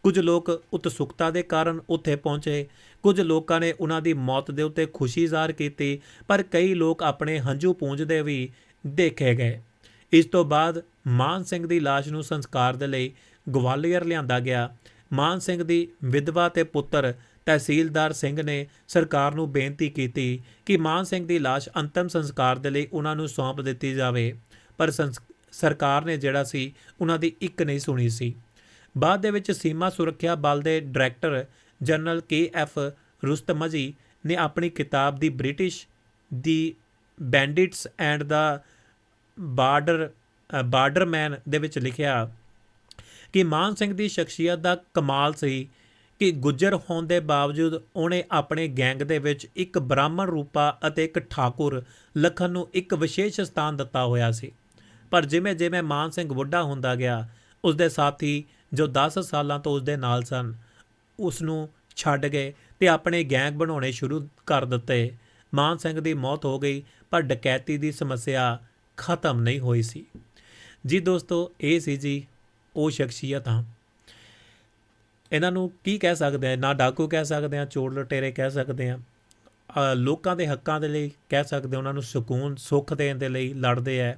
[SPEAKER 1] ਕੁਝ ਲੋਕ ਉਤਸੁਕਤਾ ਦੇ ਕਾਰਨ ਉੱਥੇ ਪਹੁੰਚੇ। ਕੁਝ ਲੋਕਾਂ ਨੇ ਉਹਨਾਂ ਦੀ ਮੌਤ ਦੇ ਉੱਤੇ ਖੁਸ਼ੀ ਜ਼ਾਹਰ ਕੀਤੀ, ਪਰ ਕਈ ਲੋਕ ਆਪਣੇ ਹੰਝੂ ਪੂੰਝਦੇ ਵੀ ਦੇਖੇ ਗਏ। ਇਸ ਤੋਂ ਬਾਅਦ ਮਾਨ ਸਿੰਘ ਦੀ ਲਾਸ਼ ਨੂੰ ਸੰਸਕਾਰ ਦੇ ਲਈ ਗਵਾਲੀਅਰ ਲਿਆਂਦਾ ਗਿਆ। ਮਾਨ ਸਿੰਘ ਦੀ ਵਿਧਵਾ ਤੇ ਪੁੱਤਰ ਤਹਿਸੀਲਦਾਰ ਸਿੰਘ ਨੇ ਸਰਕਾਰ ਨੂੰ ਬੇਨਤੀ ਕੀਤੀ ਕਿ ਮਾਨ ਸਿੰਘ ਦੀ ਲਾਸ਼ ਅੰਤਮ ਸੰਸਕਾਰ ਦੇ ਲਈ ਉਹਨਾਂ ਨੂੰ ਸੌਂਪ ਦਿੱਤੀ ਜਾਵੇ, ਪਰ ਸੰਸ- ਸਰਕਾਰ ਨੇ ਜਿਹੜਾ ਸੀ, ਉਹਨਾਂ ਦੀ ਇੱਕ ਨਹੀਂ ਸੁਣੀ ਸੀ। ਬਾਅਦ ਦੇ ਵਿੱਚ ਸੀਮਾ ਸੁਰੱਖਿਆ ਬਲ ਦੇ director general K F Rustamji ਨੇ ਆਪਣੀ ਕਿਤਾਬ the British the bandits and the border bordermen ਦੇ ਵਿੱਚ ਲਿਖਿਆ ਕਿ ਮਾਨ ਸਿੰਘ ਦੀ ਸ਼ਖਸੀਅਤ ਦਾ ਕਮਾਲ ਸੀ ਕਿ ਗੁੱਜਰ ਹੋਣ ਦੇ ਬਾਵਜੂਦ ਉਹਨੇ ਆਪਣੇ ਗੈਂਗ ਦੇ ਵਿੱਚ ਇੱਕ ਬ੍ਰਾਹਮਣ ਰੂਪਾ ਅਤੇ ਇੱਕ ਠਾਕੁਰ ਲਖਨ ਨੂੰ ਇੱਕ ਵਿਸ਼ੇਸ਼ ਸਥਾਨ ਦਿੱਤਾ ਹੋਇਆ ਸੀ। ਪਰ ਜਿਵੇਂ ਜਿਵੇਂ ਮਾਨ ਸਿੰਘ ਬੁੱਢਾ ਹੁੰਦਾ ਗਿਆ ਉਸ ਦੇ ਸਾਥੀ ਜੋ 10 ਸਾਲਾਂ ਤੋਂ ਉਸ ਦੇ ਨਾਲ ਸਨ ਉਸ ਨੂੰ ਛੱਡ ਗਏ ਤੇ ਆਪਣੇ ਗੈਂਗ ਬਣਾਉਣੇ ਸ਼ੁਰੂ ਕਰ ਦਿੱਤੇ। ਮਾਨ ਸਿੰਘ ਦੀ ਮੌਤ ਹੋ ਗਈ, ਪਰ ਡਕੈਤੀ ਦੀ ਸਮੱਸਿਆ ਖਤਮ ਨਹੀਂ ਹੋਈ ਸੀ। ਜੀ ਦੋਸਤੋ, ਇਹ ਸੀ ਜੀ, ਉਹ ਸ਼ਖਸੀਅਤ ਹਾਂ। ਇਹਨਾਂ ਨੂੰ ਕੀ ਕਹਿ ਸਕਦੇ ਆ ਨਾ ਡਾਕੂ ਕਹਿ ਸਕਦੇ ਆ ਚੋਰ ਲਟੇਰੇ ਕਹਿ ਸਕਦੇ ਆ ਲੋਕਾਂ ਦੇ ਹੱਕਾਂ ਦੇ ਲਈ ਕਹਿ ਸਕਦੇ ਉਹਨਾਂ ਨੂੰ ਸਕੂਨ, ਸੁੱਖ ਦੇਣ ਦੇ ਲਈ ਲੜਦੇ ਆ।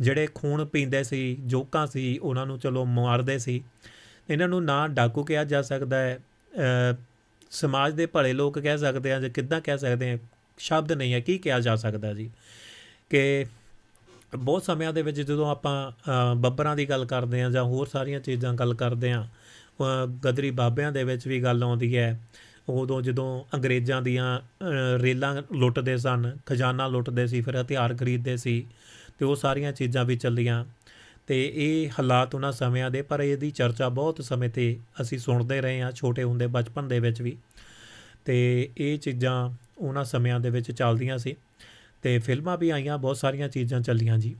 [SPEAKER 1] ਜਿਹੜੇ ਖੂਨ ਪੀਂਦੇ ਸੀ, ਜੋਕਾਂ ਸੀ, ਉਹਨਾਂ ਨੂੰ ਚਲੋ ਮਾਰਦੇ ਸੀ। ਇਹਨਾਂ ਨੂੰ ਨਾ ਡਾਕੂ ਕਿਹਾ ਜਾ ਸਕਦਾ ਹੈ। ਸਮਾਜ ਦੇ ਭਲੇ ਲੋਕ ਕਹਿ ਸਕਦੇ ਆ ਜਾਂ ਕਿੱਦਾਂ ਕਹਿ ਸਕਦੇ ਆ, ਸ਼ਬਦ ਨਹੀਂ ਹੈ, ਕੀ ਕਿਹਾ ਜਾ ਸਕਦਾ ਜੀ? ਕਿ ਬਹੁਤ ਸਮਿਆਂ ਦੇ ਵਿੱਚ ਜਦੋਂ ਆਪਾਂ ਬੱਬਰਾਂ ਦੀ ਗੱਲ ਕਰਦੇ ਆ ਜਾਂ ਹੋਰ ਸਾਰੀਆਂ ਚੀਜ਼ਾਂ ਗੱਲ ਕਰਦੇ ਆ ਗਦਰੀ ਬਾਬਿਆਂ ਦੇ ਵਿੱਚ ਵੀ ਗੱਲ ਆਉਂਦੀ ਹੈ। ਉਦੋਂ ਜਦੋਂ ਅੰਗਰੇਜ਼ਾਂ ਦੀਆਂ ਰੇਲਾਂ ਲੁੱਟਦੇ ਸਨ, ਖਜ਼ਾਨਾ ਲੁੱਟਦੇ ਸੀ, ਫਿਰ ਹਥਿਆਰ ਖਰੀਦਦੇ ਸੀ ਤੇ ਉਹ ਸਾਰੀਆਂ ਚੀਜ਼ਾਂ ਵੀ ਚੱਲੀਆਂ। ਤੇ ਇਹ ਹਾਲਾਤ ਉਹਨਾਂ ਸਮਿਆਂ ਦੇ, ਪਰ ਇਹਦੀ ਚਰਚਾ ਬਹੁਤ ਸਮੇਂ ਤੇ ਅਸੀਂ ਸੁਣਦੇ ਰਹੇ ਹਾਂ, ਛੋਟੇ ਹੁੰਦੇ ਬਚਪਨ ਦੇ ਵਿੱਚ ਵੀ। ਤੇ ਇਹ ਚੀਜ਼ਾਂ ਉਹਨਾਂ ਸਮਿਆਂ ਦੇ ਵਿੱਚ ਚੱਲਦੀਆਂ ਸੀ। ਤੇ ਫਿਲਮਾਂ ਵੀ ਆਈਆਂ, ਬਹੁਤ ਸਾਰੀਆਂ ਚੀਜ਼ਾਂ ਚੱਲੀਆਂ ਜੀ।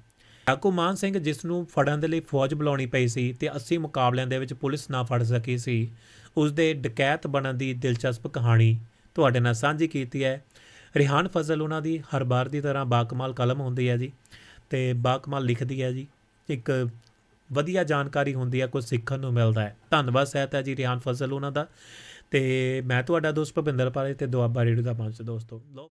[SPEAKER 1] ਡਾਕੂ ਮਾਨ ਸਿੰਘ ਜਿਸ ਨੂੰ ਫੜਨ ਦੇ ਲਈ ਫੌਜ ਬੁਲਾਉਣੀ ਪਈ ਸੀ ਤੇ 80 ਮੁਕਾਬਲਿਆਂ ਦੇ ਵਿੱਚ ਪੁਲਿਸ ਨਾ ਫੜ ਸਕੀ ਸੀ ਉਸ ਦੇ ਡਕੈਤ ਬਣਨ ਦੀ ਦਿਲਚਸਪ ਕਹਾਣੀ ਤੁਹਾਡੇ ਨਾਲ ਸਾਂਝੀ ਕੀਤੀ ਹੈ। ਰਿਹਾਨ ਫਜ਼ਲ ਉਹਨਾਂ ਦੀ ਹਰ ਵਾਰ ਦੀ ਤਰ੍ਹਾਂ ਬਾਕਮਾਲ ਕਲਮ ਹੁੰਦੀ ਹੈ ਜੀ। ਤੇ ਬਾਕਮਾਲ ਲਿਖਦੀ ਹੈ ਜੀ। ਇੱਕ ਵਧੀਆ ਜਾਣਕਾਰੀ ਹੁੰਦੀ ਹੈ, ਕੁਝ ਸਿੱਖਣ ਨੂੰ ਮਿਲਦਾ ਹੈ। ਧੰਨਵਾਦ ਸਹਿਤ ਹੈ ਜੀ ਰਿਹਾਨ ਫਜ਼ਲ ਉਹਨਾਂ ਦਾ। ਤੇ ਮੈਂ ਤੁਹਾਡਾ ਦੋਸਤ ਭਵਿੰਦਰ ਪਾਲੇ ਤੇ ਦੁਆਬਾ ਰੇਡੀਓ ਦਾ ਪੰਚ ਦੋਸਤੋ। ਲਓ।